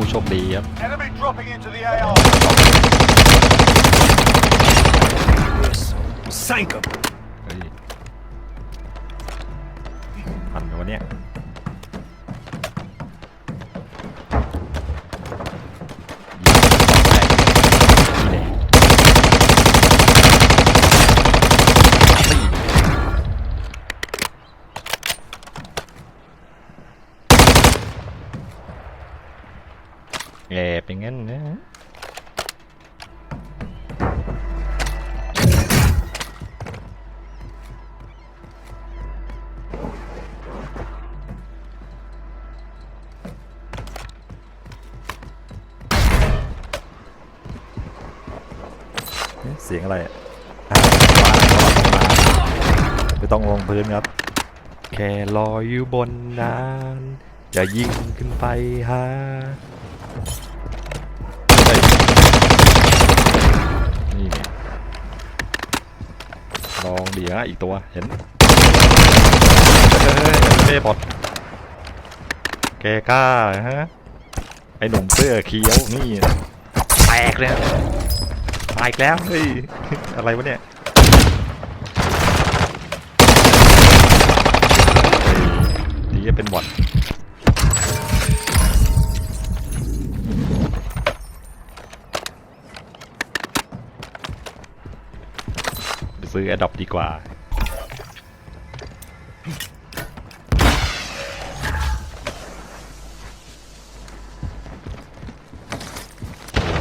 ผู้โชคดีครับ Enemy dropping into the AR. Sank him. เฮ้ยทันไหมวะเนี่ย แอบอย่างงั้นนะเสียงอะไรอะอะไม่ต้องลงพื้นครับ แค่รออยู่บนนาน อย่ายิงขึ้นไปฮะ ลองดีนะอีกตัวเห็นเฮ้ยไม่บอดแกกล้าฮะไอหนุ่มเสื้อเขียวนี่แตกเลยตาอีกแล้วเฮ้ยอะไรวะเนี่ยเฮ้ยนี่จะเป็นบอท ซื้อ a อ o p ดีกว่า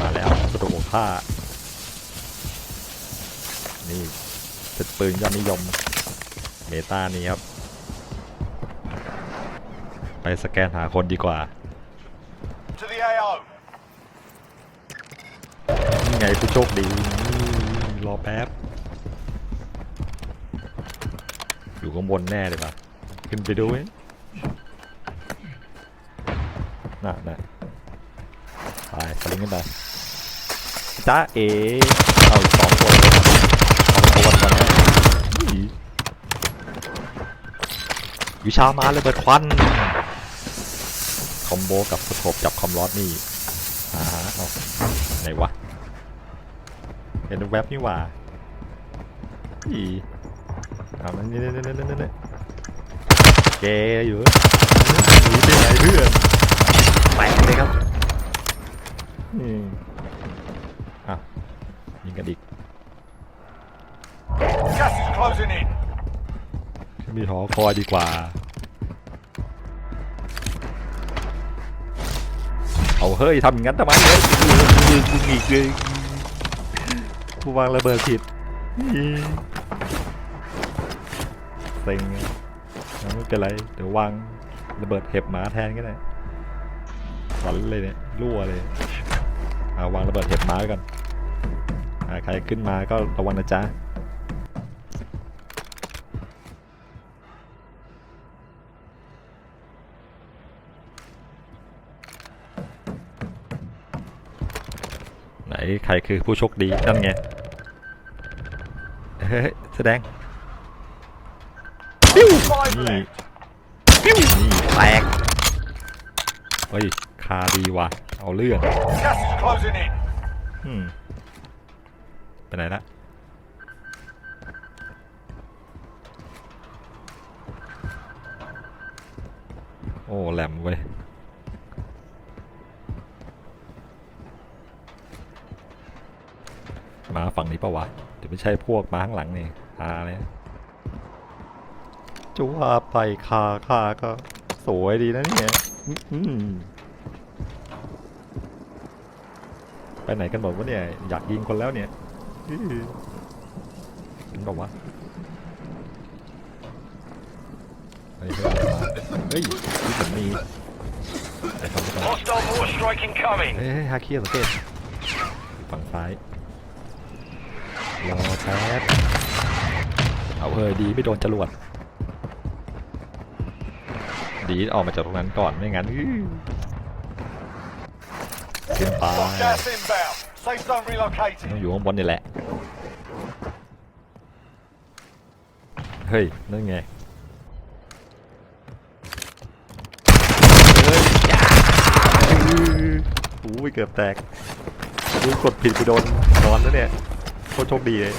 มาแล้วกระโดดผ้า นี่เป็นปืนยอดนิยม เมตานี้ครับ ไปสแกนหาคนดีกว่านี่ไงผู้โชคดี รอแป๊บ อยู่ข้างบนแน่เลยปะขึ้นไปดูไหมน่ะน่ะไปสลิงขึ้นไปจ้าเอเอาอีกสองคนเลยสองคนก่อนนะวิชามาเลยเบิดควันคอมโบกับสโคปจับคอมรอดนี่อ่าฮะเอาไหนวะเห็นแว็บนี่ว่าอี เอามันนี่นี่นี่นี่นี่แกอยู่หนีไปไหนเพื่อนแตกเลยครับอืมอะยิงกันอีก Gas is closing in. มีหอคอยดีกว่า เอาเฮ้ยทำอย่างนั้นทำไมเฮ้ยกูอีกเลยกูวางระเบิดผิดอีเซ็งไม่เป็นไร เดี๋ยววางระเบิดเห็บหมาแทนก็ได้ฝันเลยเนี่ยรั่วเลยเอาวางระเบิดเห็บหมาไว้ก่อนอใครขึ้นมาก็ระวังนะจ๊ะไหนใครคือผู้โชคดีนั่นไงเฮ้ยแสดง นี่นี่แตกเฮ้ยคาดีว่ะ เอาเรื่องอืมไปไหนละโอ้ แหลมเว้ยมาฝั่งนี้ปะวะเดี๋ยวไม่ใช่พวกมาข้างหลังนี่หาเลย จะว่าไปคาคาก็สวยดีนะเนี่ยไปไหนกันหมดวะเนี่ย อยากยิงคนแล้วเนี่ยอื้อเห็นบอกวะเฮ้ยเฮ้ยมาเฮ้ยนี่ผมมีไปทำไปก่อนเฮ้ยฮาเคียสังเกตฝั่งซ้ายรอแป๊บเอาเฮ้ยดีไม่โดนจรวด ดีออกมาจากตรงนั้นก่อนไม่งั้นอื้อขึ้นไป Got gas inbound. Safe zone ต้อ relocated. งอยู่ข้างบนนี่แหละ เฮ้ย นั่นไงเฮ้ยอย่าอื้ออู้ยเกือบแตกอุ้ยกดผิดกูโดนนอนแล้วเนี่ยโคตรโชคดีเลย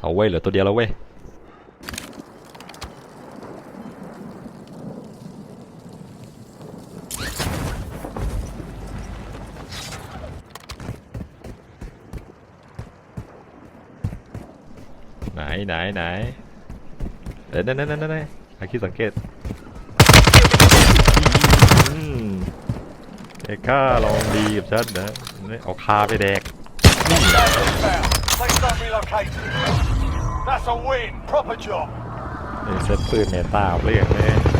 เอาเว้ยเหลือตัวเดียวแล้วเว้ย ไหนไหนไหนเดี๋ยวนั่นนั่นนั่นนั่นอาคิดสังเกตอืมเอกล้าลองดีกับฉันนะนี่เอาคาไปแดก Gas inbound. Safe zone relocated. That's a win. Proper job. ไอ้เซตปืนเมตาเอาเรื่องเลย